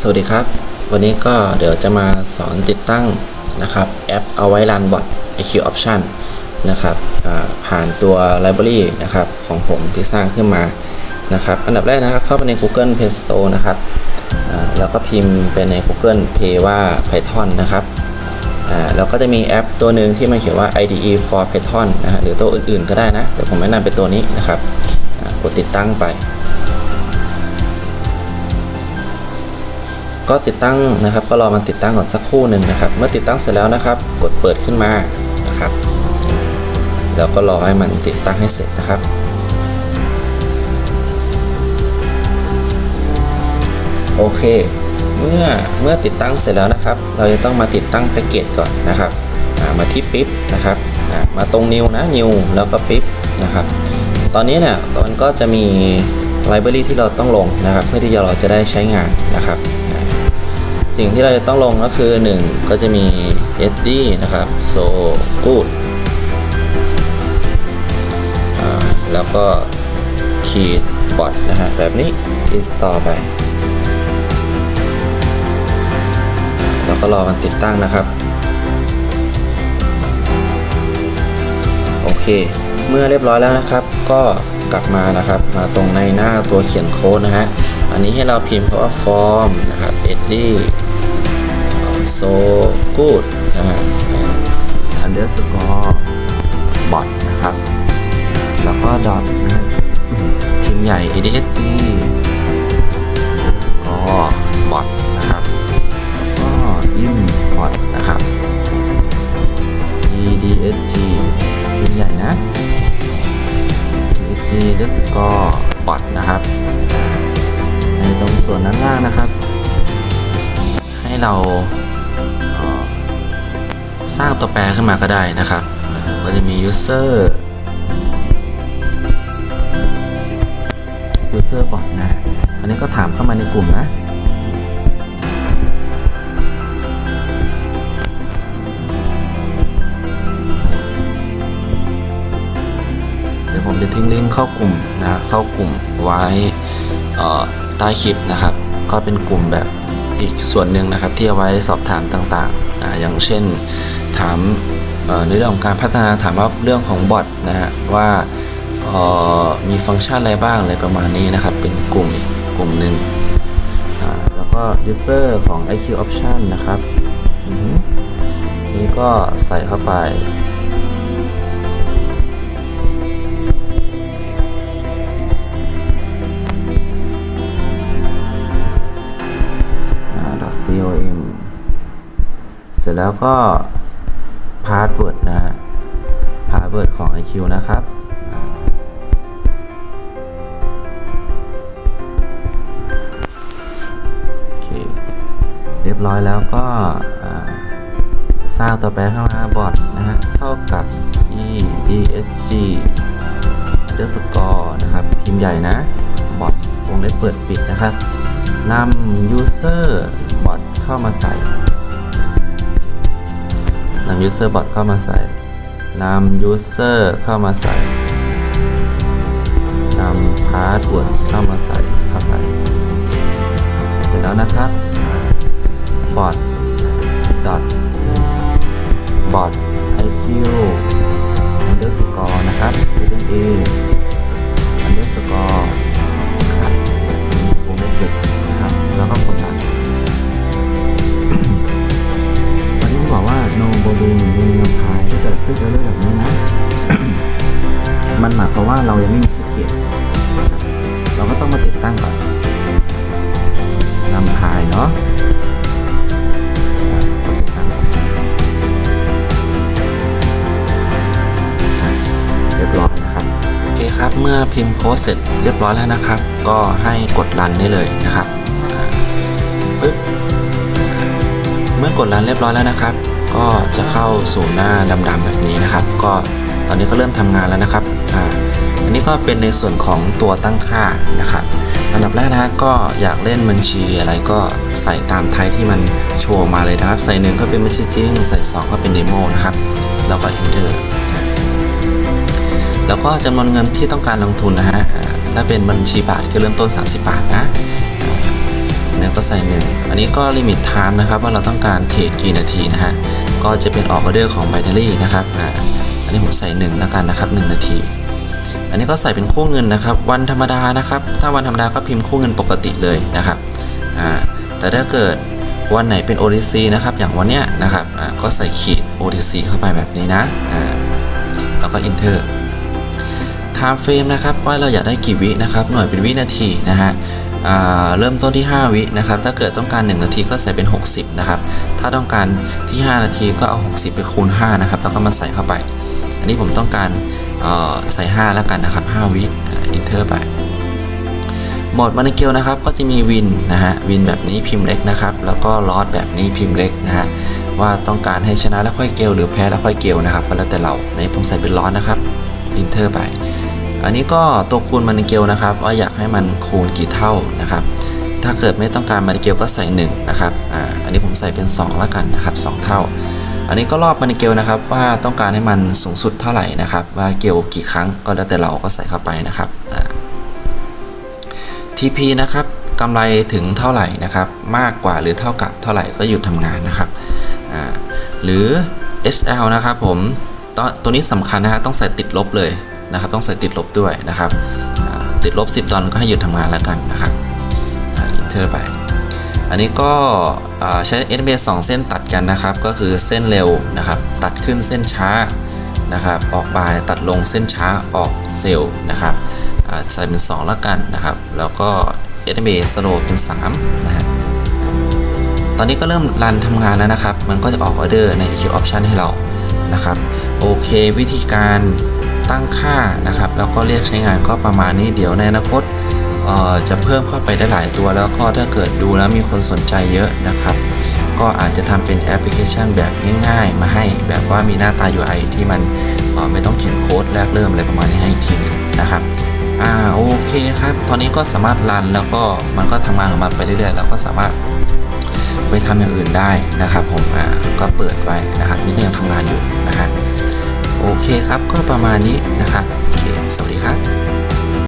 สวัสดีครับ วันนี้ก็เดี๋ยวจะมาสอนติดตั้งนะครับแอปเอาไว้รันบอท IQ Option นะครับผ่านตัว Library นะครับของผมที่สร้างขึ้นมานะครับอันดับแรกนะครับเข้าไปใน Google Play Store นะครับแล้วก็พิมพ์ไปใน Google Play ว่า Python นะครับอ่าแล้วก็จะมีแอปตัวหนึ่งที่มันเขียนว่า IDE for Python นะฮะหรือตัวอื่นๆก็ได้นะ แต่ผมแนะนำเป็นตัวนี้นะครับกดติดตั้งไป ก็ติดตั้งนะครับ ก็รอมันติดตั้งก่อนสักครู่หนึ่งนะครับ เมื่อติดตั้งเสร็จแล้วนะครับ กดเปิดขึ้นมานะครับ แล้วก็รอให้มันติดตั้งให้เสร็จนะครับโอเค เมื่อเมื่อติดตั้งเสร็จแล้วนะครับ เราจะต้องมาติดตั้งแพ็กเกจก่อนนะครับ มาที่ปิ๊บนะครับ มาตรงนิวนะนิวแล้วก็ปิ๊บนะครับ ตอนนี้เนี่ยมันก็จะมีไลบรารีที่เราต้องลงนะครับ เพื่อที่เราจะได้ใช้งานนะครับ สิ่งที่เราจะต้องลงก็คือ 1 ก็จะมี SD นะครับ so good แล้วก็ขีดบอทนะฮะแบบนี้ install ไป แล้วก็รอมันติดตั้งนะครับ โอเค เมื่อเรียบร้อยแล้วนะครับ ก็กลับมานะครับ มาตรงในหน้าตัวเขียนโค้ดนะฮะ อันนี้ให้เราพิมพ์คำว่า form นะครับ ed so good นะฮะ underscore bot นะครับ แล้วก็ dot นะฮะพิมพ์ใหญ่ edsg ก็ bot นะครับก็ import นะครับ edsg พิมพ์ใหญ่นะ edsg แล้วก็ bot นะครับ ในตรงส่วนด้านล่างนะครับ ให้เรา สร้างตัวแปรขึ้นมาก็ได้นะครับอ่าก็จะมี user user bot นนะ อันนี้ก็ถามเข้ามาในกลุ่มนะเดี๋ยวผมจะทิ้งลิงก์เข้ากลุ่มนะ เข้ากลุ่มไว้ใต้คลิปนะครับ ก็เป็นกลุ่มแบบอีกส่วนหนึ่งนะครับที่เอาไว้สอบถามต่างๆออย่างเช่นามเอ่อในเรื่องของการพัฒนาถามว่าเรื่องของบอทนะฮะว่ามีฟังก์ชันอะไรบ้างอะไรประมาณนี้นะครับ เป็นกลุ่มกลุ่มหนึ่งแล้วก็ user ของ IQ option นะครับนี่ก็ใส่เข้าไปอ่า .com เสร็จแล้วก็ password นะฮะ password ของ IQ นะครับโอเคเรียบร้อยแล้วก็สร้างตัวแปรเข้ามาบอทนะฮะเท่ากับ edsg underscore นะครับพิมพ์ใหญ่นะบอทวงเล็บเปิดปิดนะครับนำ user bot เข้ามาใส่ นำ user bot เข้ามาใส่นำ user เข้ามาใส่นำ password เข้ามาใส่ ตั้งก่อนนำพายเนาะเรียบร้อยนะครับโอเคครับเมื่อพิมพ์โค้ดเสร็จเรียบร้อยแล้วนะครับ ก็ให้กดรันได้เลยนะครับปึ๊บเมื่อกดรันเรียบร้อยแล้วนะครับ ก็จะเข้าสู่หน้าดำๆแบบนี้นะครับ ก็ ตอนนี้ก็เริ่มทำงานแล้วนะครับอ่าอันนี้ก็เป็นในส่วนของตัวตั้งค่านะครับอันดับแรกนะฮะก็อยากเล่นบัญชีอะไรก็ใส่ตามไทยที่มันโชว์มาเลยนะครับ ใส่หนึ่งก็เป็นบัญชีจริง ใส่สองก็เป็นเดโมนะครับแล้วก็ enter แล้วก็จำนวนเงินที่ต้องการลงทุนนะฮะถ้าเป็นบัญชีบาทก็เริ่มต้น 30 บาทนะอ่าในนึ่งก็ใส่หนึ่งอันนี้ก็ลิมิตไทม์นะครับว่าเราต้องการเทรดกี่นาทีนะฮะก็จะเป็นออกออเดอร์ของ binary นะครับอ่า นี้ผมใส่หนึ่งแล้วกันนะครับหนึ่งนาที อันนี้ก็ใส่เป็นคู่เงินนะครับ วันธรรมดานะครับ ถ้าวันธรรมดาก็พิมพ์คู่เงินปกติเลยนะครับอ่าแต่ถ้าเกิดวันไหนเป็น OTC นะครับ อย่างวันเนี้ยนะครับอ่าก็ใส่ขีด OTC เข้าไปแบบนี้นะอ่าแล้วก็ enter time frame นะครับว่าเราอยากได้กี่วินะครับหน่วยเป็นวินาทีนะฮะเริ่มต้นที่ 5 วินะครับ ถ้าเกิดต้องการ 1 นาทีก็ใส่เป็น 60 นะครับ ถ้าต้องการที่ 5 นาทีก็เอา 60 ไปคูณ 5 นะครับ แล้วก็มาใส่เข้าไป อันนี้ผมต้องการอ่อใส่ 5 แล้วกันนะครับ 5 วิอินเทอร์ไปโหมดมันเกลนะครับก็จะมีวินนะฮะวินแบบนี้พิมพ์เล็กนะครับแล้วก็ลอสแบบนี้พิมพ์เล็กนะฮะว่าต้องการให้ชนะแล้วค่อยเกลหรือแพ้แล้วค่อยเกลนะครับก็แล้วแต่เราในผมใส่เป็นลอสนะครับอินเทอร์ไป อันนี้ก็ตัวคูณมันเกลนะครับว่าอยากให้มันคูณกี่เท่านะครับ ถ้าเกิดไม่ต้องการมันเกลก็ใส่1นะครับอ่าอันนี้ผมใส่เป็น 2 แล้วกันนะครับ 2 เท่า อันนี้ก็รอบมันเกลนะครับว่าต้องการให้มันสูงสุดเท่าไหร่นะครับ ว่าเกลกี่ครั้งก็แล้วแต่เราก็ใส่เข้าไปนะครับ TP นะครับกำไรถึงเท่าไหร่นะครับ มากกว่าหรือเท่ากับเท่าไหร่ก็หยุดทำงานนะครับหรือ SL นะครับผมตตัวนี้สำคัญนะฮะต้องใส่ติดลบเลยนะครับ ต้องใส่ติดลบด้วยนะครับ ติดลบ 10 ดอลก็ให้หยุดทำงานแล้วกันนะครับอินเทอร์ไป อันนี้ก็ใช้ s b 2เส้นตัด กันนะครับ ก็คือเส้นเร็วนะครับ ตัดขึ้นเส้นช้านะครับ ออกบายตัดลงเส้นช้าออกเซลล์นะครับใส่เป็น 2 แล้วกันนะครับ แล้วก็ s b สโลเป็น3นะฮะตอนนี้ก็เริ่มรันทำงานแล้วนะครับ มันก็จะออกออเดอร์ใน EQ Option ให้เรานะครับ โอเค วิธีการตั้งค่านะครับ แล้วก็เรียกใช้งานก็ประมาณนี้เดี๋ยวในอนาคตจะเพิ่มเข้าไปได้หลายตัวแล้วก็ถ้าเกิดดูแล้วมีคนสนใจเยอะนะครับ ก็อาจจะทำเป็นแอปพลิเคชันแบบง่ายๆ มาให้แบบว่ามีหน้าตา UI ที่มันไม่ต้องเขียนโค้ดแรกเริ่มอะไรประมาณนี้ให้อีกทีนึงนะครับอ่าโอเคครับ ตอนนี้ก็สามารถรันแล้วก็มันก็ทำงานของมันไปเรื่อยๆแล้วก็สามารถไปทำอย่างอื่นได้นะครับผมอ่าก็เปิดไว้นะครับนี่ก็ยังทำงานอยู่นะฮะโอเคครับก็ประมาณนี้นะครับโอเคสวัสดีครับ